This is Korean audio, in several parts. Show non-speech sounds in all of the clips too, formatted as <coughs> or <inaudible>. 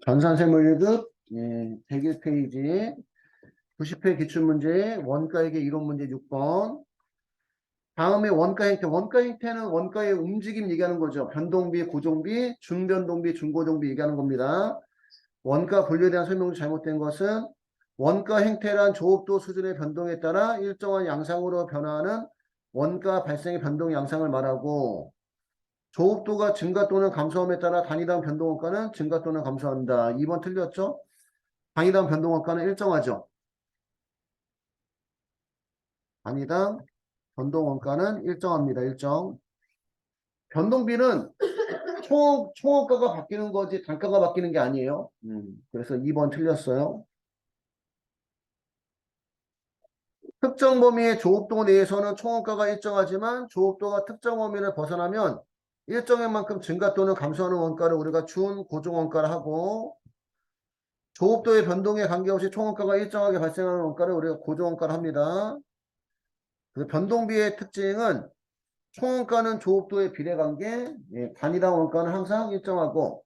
전산세무 1급 예, 101페이지 90회 기출문제 원가액의 이론 문제 6번. 다음에 원가 행태 원가 행태는 원가의 움직임 얘기하는 거죠. 변동비 고정비 중변동비 중고정비 얘기하는 겁니다. 원가 분류에 대한 설명이 잘못된 것은 원가 행태란 조업도 수준의 변동에 따라 일정한 양상으로 변화하는 원가 발생의 변동 양상을 말하고 조업도가 증가 또는 감소함에 따라 단위당 변동원가는 증가 또는 감소한다. 2번 틀렸죠? 단위당 변동원가는 일정하죠? 단위당 변동원가는 일정합니다. 일정. 변동비는 <coughs> 총, 총원가가 바뀌는 거지 단가가 바뀌는 게 아니에요. 음, 그래서 2번 틀렸어요. 특정 범위의 조업도 내에서는 총원가가 일정하지만 조업도가 특정 범위를 벗어나면 일정한 만큼 증가 또는 감소하는 원가를 우리가 준 고정 원가를 하고 조업도의 변동에 관계없이 총원가가 일정하게 발생하는 원가를 우리가 고정 원가를 합니다. 그 변동비의 특징은 총원가는 조업도의 비례 관계, 예, 단위당 원가는 항상 일정하고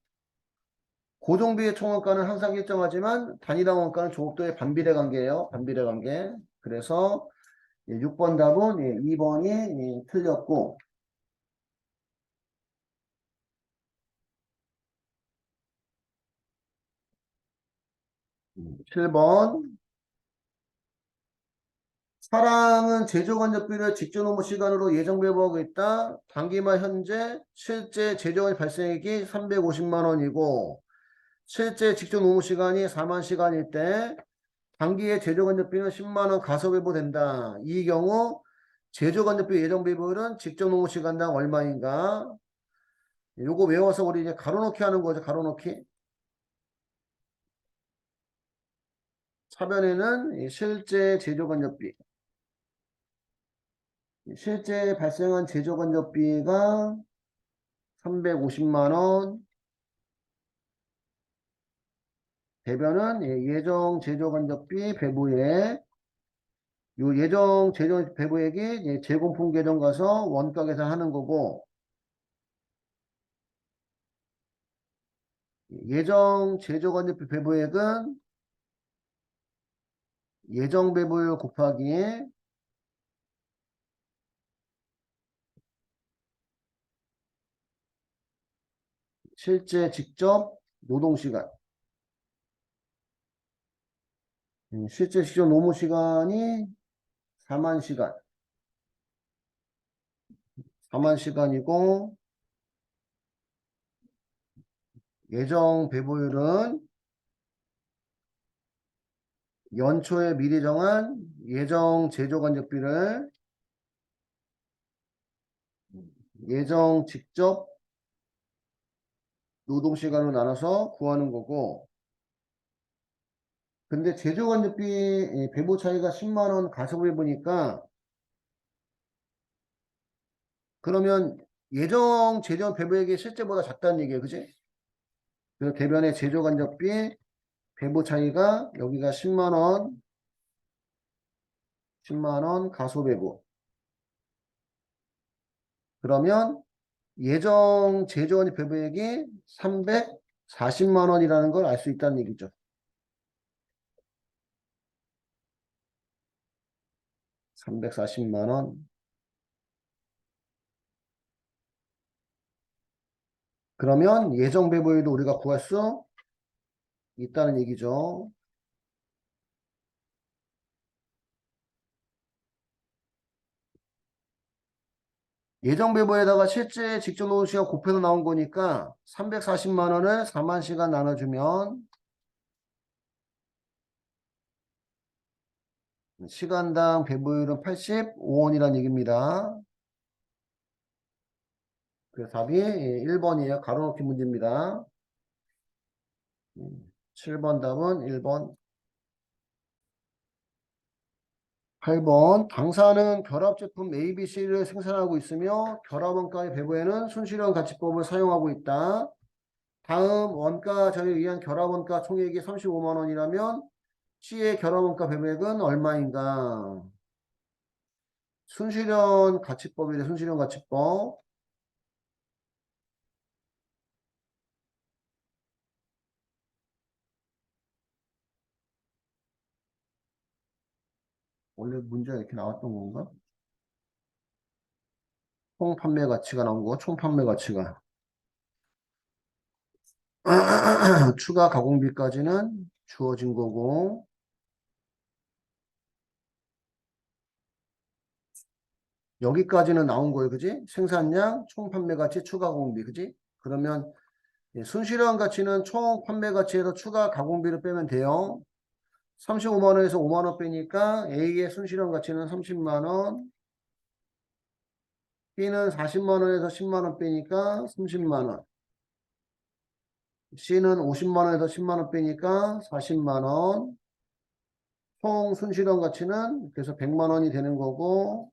고정비의 총원가는 항상 일정하지만 단위당 원가는 조업도의 반비례 관계예요. 반비례 관계. 그래서 6번 답은 2번이 틀렸고 7번 사랑은 제조간접비를 직전 업무 시간으로 예정 배부하고 있다. 단기말 현재 실제 제조간 발생액이 350만 원이고 실제 직전 업무 시간이 4만 시간일 때 단기의 제조간접비는 10만 원 가소 배부된다. 이 경우 제조간접비 예정 배부율은 직전 업무 시간당 얼마인가? 요거 외워서 우리 이제 가로놓기 하는 거죠. 가로놓기. 이 실제 제조간접비 실제 발생한 제조간접비가 350만 원. 대변은 예, 예정 제조간접비 배부액 요 예정 제조 배부액이 예, 재공품 계정 가서 원가 계산하는 거고 예정 제조간접비 배부액은 예정 배부율 곱하기 실제 직접 노동시간. 음, 실제 직접 노무 시간이 4만 시간. 4만 시간이고 예정 배부율은 연초에 미리 정한 예정 제조 간접비를 예정 직접 노동 시간으로 나눠서 구하는 거고 근데 제조 간접비 배부 차이가 10만 원 가소배 보니까 그러면 예정 제조 배부액이 실제보다 작다는 얘기예요. 그지? 그래서 대변의 제조 간접비 배부 차이가 여기가 10만원 10만원 가소 배부 그러면 예정 제조원의 배부액이 340만원이라는 걸 알 수 있다는 얘기죠. 340만원 그러면 예정 배부액도 우리가 구할 수 있다는 얘기죠. 예정 배부에다가 실제 직접 노동 시간 곱해서 나온 거니까 340만 원을 4만 시간 나눠주면 시간당 배부율은 85원이라는 얘기입니다. 그래서 답이 1번이에요. 가로놓기 문제입니다. 7번 답은 1번. 8번 당사는 결합 제품 ABC를 생산하고 있으며 결합 원가의 배부에는 순실현 가치법을 사용하고 있다. 다음 원가 절에 의한 결합 원가 총액이 35만 원이라면 C의 결합 원가 배부액은 얼마인가? 순실현 가치법이래 순실현 가치법. 원래 문제가 이렇게 나왔던 건가? 총 판매 가치가 나온 거, 총 판매 가치가. <clears throat> 추가 가공비까지는 주어진 거고, 여기까지는 나온 거예요. 그지? 생산량, 총 판매 가치, 추가 가공비. 그지? 그러면 예, 순실현 가치는 총 판매 가치에서 추가 가공비를 빼면 돼요. 35만 원에서 5만 원 빼니까 A의 순실현 가치는 30만 원, B는 40만 원에서 10만 원 빼니까 30만 원. C는 50만 원에서 10만 원 빼니까 40만 원. 총 순실현 가치는 그래서 100만 원이 되는 거고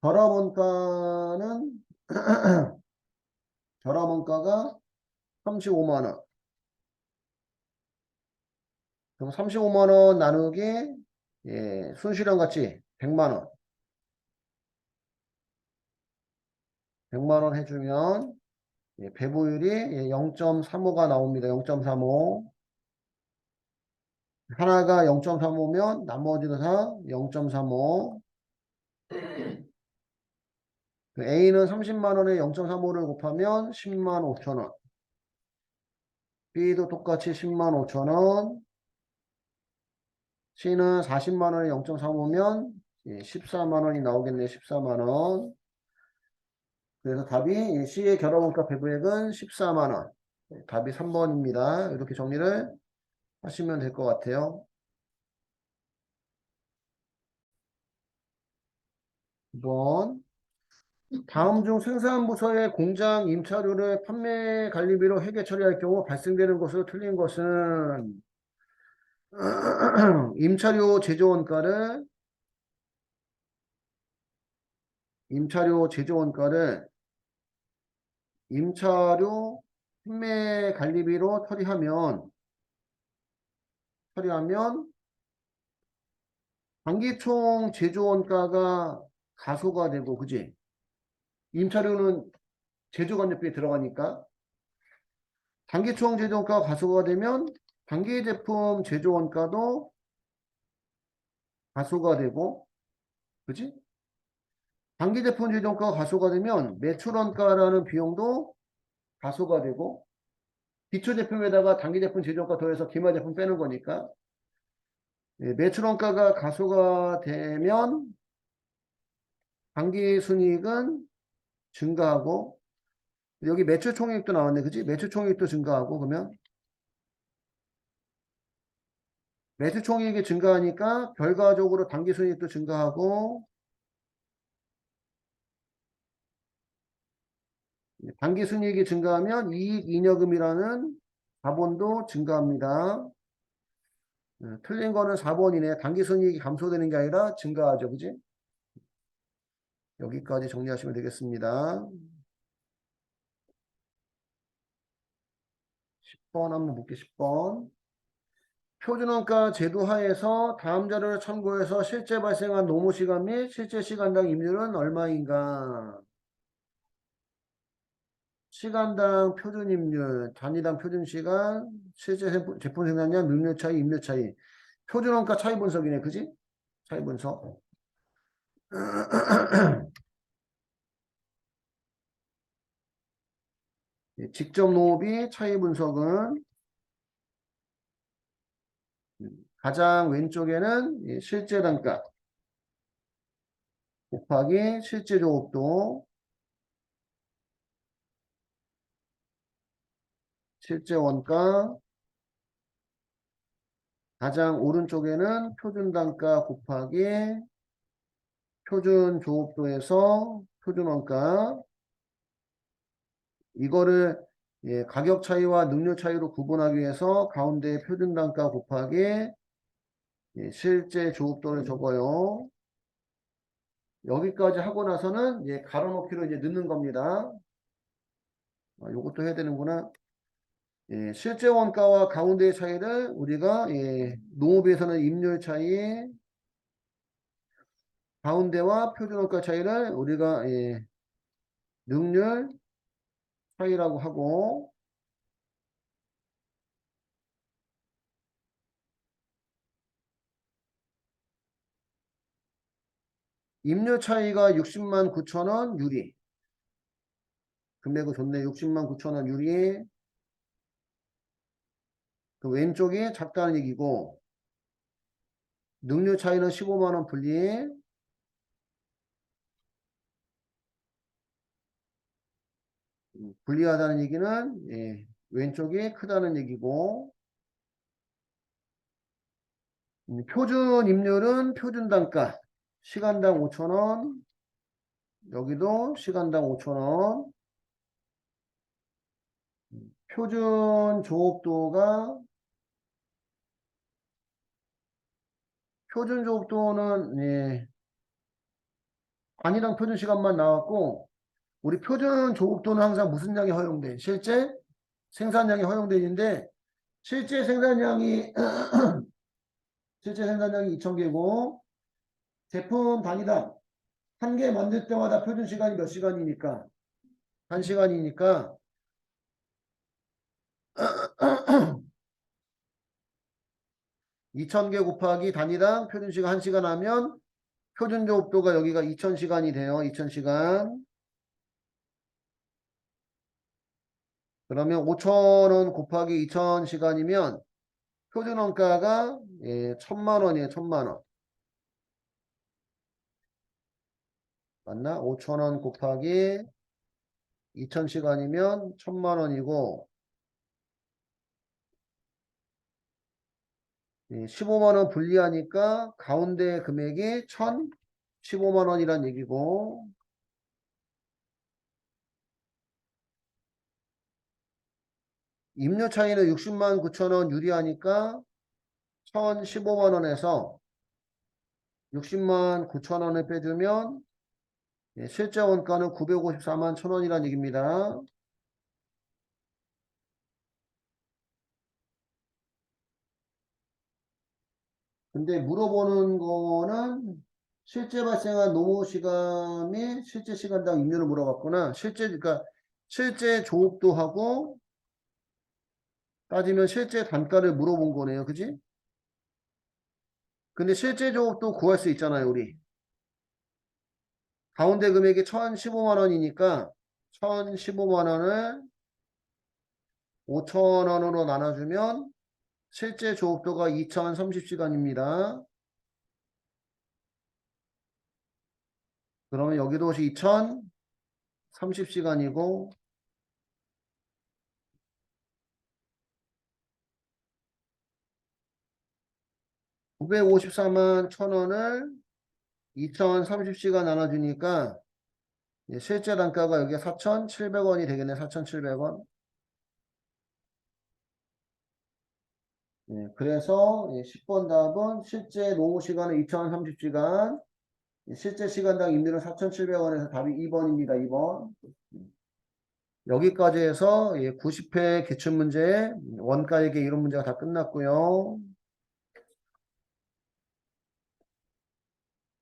결합원가는 결합원가가 35만 원. 그럼 35만 원 나누기 예, 순실현 가치 100만 원. 100만 원 해주면 예, 배부율이 예, 0.35가 나옵니다. 0.35. 하나가 0.35면 나머지도 다 0.35. 그 A는 30만 원에 0.35를 곱하면 10만 5천 원. B도 똑같이 10만 5천 원. C는 40만 원에 0.35면 14만 원이 나오겠네. 14만 원. 그래서 답이 C의 결합원가 배부액은 14만 원. 네, 답이 3번입니다. 이렇게 정리를 하시면 될 것 같아요. 2번 다음 중 생산부서의 공장 임차료를 판매 관리비로 회계 처리할 경우 발생되는 것으로 틀린 것은 <clears throat> 임차료 제조원가를 임차료 제조원가를 임차료 판매 관리비로 처리하면 처리하면 단기총 제조원가가 가소가 되고 그지? 임차료는 제조관료비에 들어가니까 단기총 제조원가가 가소가 되면 단기 제품 제조 원가도 가소가 되고 그지? 단기 제품 제조 원가가 가소가 되면 매출 원가라는 비용도 가소가 되고 기초 제품에다가 단기 제품 제조 원가 더해서 기말 제품 빼는 거니까 예, 매출 원가가 가소가 되면 단기 순이익은 증가하고 여기 매출 총액도 나왔네 그지 매출 총액도 증가하고 그러면 매출 총액이 증가하니까 결과적으로 단기 순이익도 증가하고 단기 순이익이 증가하면 이익 잉여금이라는 자본도 증가합니다. 네, 틀린 거는 4번이네. 단기 순이익이 감소되는 게 아니라 증가하죠. 그지? 여기까지 정리하시면 되겠습니다. 10번 한번 볼게요. 10번. 표준원가 제도 하에서 다음 자료를 참고해서 실제 발생한 노무 시간 및 실제 시간당 임률은 얼마인가? 시간당 표준 임률, 단위당 표준 시간, 실제 제품 생산량, 능률 차이, 임률 차이. 표준원가 차이 분석이네. 그지? 차이 분석. 예, <clears throat> 직접 노비 차이 분석은 가장 왼쪽에는 예, 실제 단가 곱하기 실제 조업도 실제 원가 가장 오른쪽에는 표준 단가 곱하기 표준 조업도에서 표준 원가. 이거를 예, 가격 차이와 능률 차이로 구분하기 위해서 가운데 표준 단가 곱하기 예, 실제 조업도를 적어요. 여기까지 하고 나서는 예, 가로놓기로 이제 넣는 겁니다. 아, 요것도 해야 되는구나. 예, 실제 원가와 가운데의 차이를 우리가 예, 농업에서는 임률 차이, 가운데와 표준 원가 차이를 우리가 예, 능률 차이라고 하고 임료 차이가 60만 9천 원 유리. 금액은 좋네. 60만 9천 원 유리. 그 왼쪽이 작다는 얘기고 능률 차이는 15만 원 분리. 음, 불리하다는 얘기는 예, 왼쪽이 크다는 얘기고 음, 표준 임률은 표준 단가 시간당 5천원 여기도 시간당 5천원 음, 표준 조업도가 표준 조업도는 예, 단위당 표준 시간만 나왔고 우리 표준 조업도는 항상 무슨 양이 허용돼? 실제 생산량이 허용되는데 실제 생산량이 <clears throat> 실제 생산량이 2,000개고 제품 단위당 한 개 만들 때마다 표준 시간이 몇 시간이니까? 한 시간이니까 <clears throat> 2,000개 곱하기 단위당 표준 시간 1시간 하면 표준 조업도가 여기가 2,000시간이 돼요. 2,000시간. 그러면 5,000원 곱하기 2,000시간이면 표준 원가가 예, 1,000만 원이에요. 1,000만 원. 맞나? 5,000원 곱하기 2,000시간이면 1,000만 원이고 예, 15만 원 분리하니까 가운데 금액이 1,015만 원이란 얘기고 임료 차이는 60만 9천 원 유리하니까 1,015만 원에서 60만 9천 원을 빼주면 예, 실제 원가는 954만 1천 원이란 얘기입니다. 근데 물어보는 거는 실제 발생한 노무 시간이 실제 시간당 임료를 물어봤구나. 실제 그러니까 실제 조업도 하고 따지면 실제 단가를 물어본 거네요. 그지? 근데 실제 조업도 구할 수 있잖아요, 우리. 가운데 금액이 1,015만 원이니까 1,015만 원을 5천 원으로 나눠주면 실제 조업도가 2030시간입니다. 그러면 여기도 2030시간이고 (954만 1,000원을) 2030시간 나눠주니까 예, 실제 단가가 여기 4,700원이 되겠네 4,700원 예, 그래서 예, 10번 답은 실제 노무 시간은 2030시간, 실제 시간당 임대료 4,700원에서 답이 2번입니다. 2번. 여기까지 해서 예, 90회 기출문제 원가에게 이런 문제가 다 끝났고요.